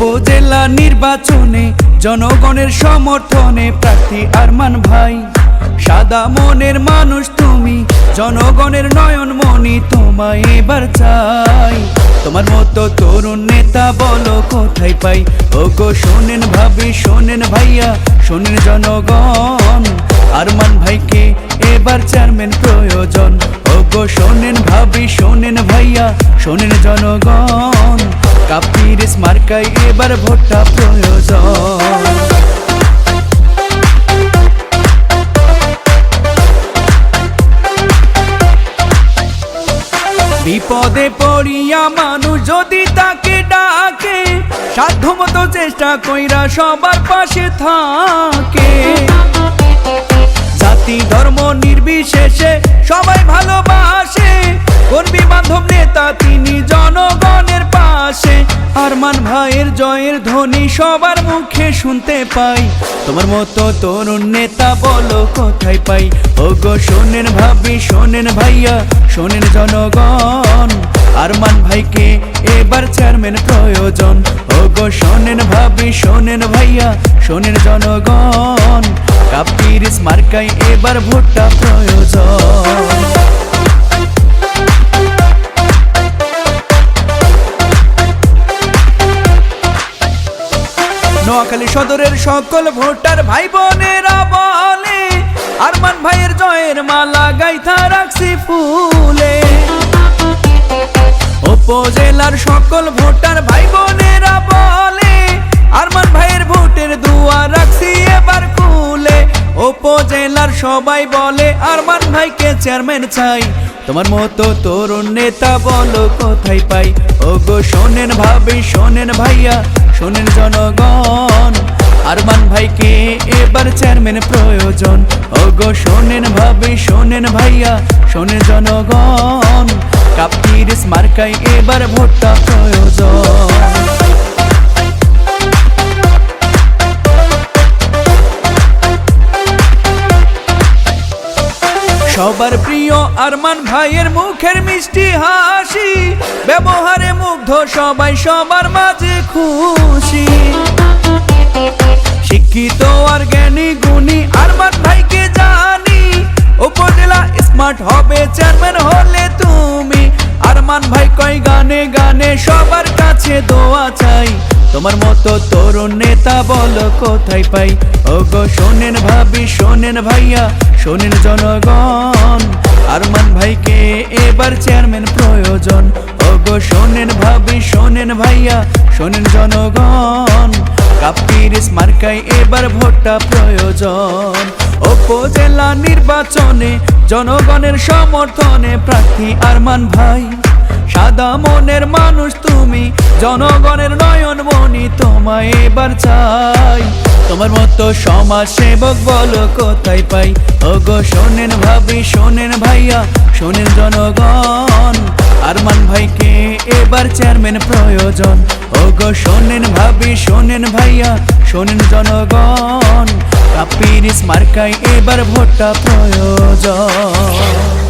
উপজেলা নির্বাচনে, জনগণের সমর্থনে, প্রার্থী আরমান ভাই। সাদা মনের মানুষ তুমি, জনগণের নয়ন মনি তোমায় এবার চাই। তোমার মতো তরুণ নেতা বলো কোথায় পাই? ও গো শোনেন ভাবি, শোনেন ভাইয়া, শোনেন জনগণ। আরমান ভাইকে এবার চেয়ারম্যান প্রয়োজন। ও গো শোনেন ভাবি, শোনেন ভাইয়া, শোনেন জনগণ। কাপির স্মারকাই এবার ভোটটা প্রয়োজন। বিপদে পড়িয়া মানুষ যদি তাকে ডাকে, সাধ্যমতো চেষ্টা কইরা সবার পাশে থাকে। জাতি, ধর্ম নির্বিশেষে সবাই ভালোবাসে। কর্মী বান্ধব নেতা জয়ের ধ্বনি সবার মুখে শুনতে পাই। তোমার মতো তরুণ নেতা বলো কোথায় পাই? ও গো শোনেন ভাবি, শোনেন ভাইয়া, শোনেন জনগণ। আরমান ভাইকে এবার চেয়ারম্যান প্রয়োজন। ও গো শোনেন ভাবি, শোনেন ভাইয়া, শোনেন জনগণ। কাপির স্মারকাই এবার ভোটটা প্রয়োজন। নোয়াখালী সদরের সকল ভোটার ভাই বোনেরা বলে, আরমান ভাইয়ের জয়ের মালা গাইথা রাখছি ফুলে। উপজেলার সকল ভোটার ভাই বোনেরা বলে, আরমান ভাইয়ের ভোটের দুয়ার রাখছি এবার খুলে উপজেলার সবাই বলে, আরমান ভাইকে চেয়ারম্যান চাই। তোমার মতো তরুণ নেতা বলো কোথায় পাই? ও গো শোনেন ভাবি, শোনেন ভাইয়া শোনেন জনগণ, আরমান ভাইকে এবার চেয়ারম্যান প্রয়োজন। ও গো শোনেন ভাবি, শোনেন ভাইয়া শোনে জনগণ, কাপ্তির স্মারকাই এবার ভোটটা প্রয়োজন। সবার প্রিয় আরমান ভাইয়ের মুখের মিষ্টি হাসি, ব্যবহারে মুগ্ধ সবাই সবার মাঝে খুশি। শিক্ষিত আর জ্ঞানী গুণী আরমান ভাইকে জানি, উপজেলা স্মার্ট হবে চেয়ারম্যান হলে তুমি। আরমান ভাই কয় গানে গানে সবার কাছে দোয়া চাই তোমার মতো তরুণ নেতা বলো কোথায় পাই? ও গো শোনেন ভাবি, শোনেন ভাইয়া, শোনেন জনগণ। আরমান ভাইকে এবার চেয়ারম্যান প্রয়োজন। ও গো শোনেন ভাবি, শোনেন ভাইয়া, শোনেন জনগণ। কাপির স্মারকাই এবার ভোটটা প্রয়োজন। উপজেলা নির্বাচনে জনগণের সমর্থনে প্রার্থী আরমান ভাই। সাদা মনের মানুষ তুমি, জনগণের নয়ন মনি তোমায় এবার চাই। তোমার মতো সমাজ সেবক বলো কোথায় পাই? ও গো শোনেন ভাবি, শোনেন ভাইয়া, শোনেন জনগণ। আরমান ভাইকে এবার চেয়ারম্যান প্রয়োজন। ও গো শোনেন ভাবি, শোনেন ভাইয়া, শোনেন জনগণ। কাপির স্মারকাই এবার ভোটটা প্রয়োজন।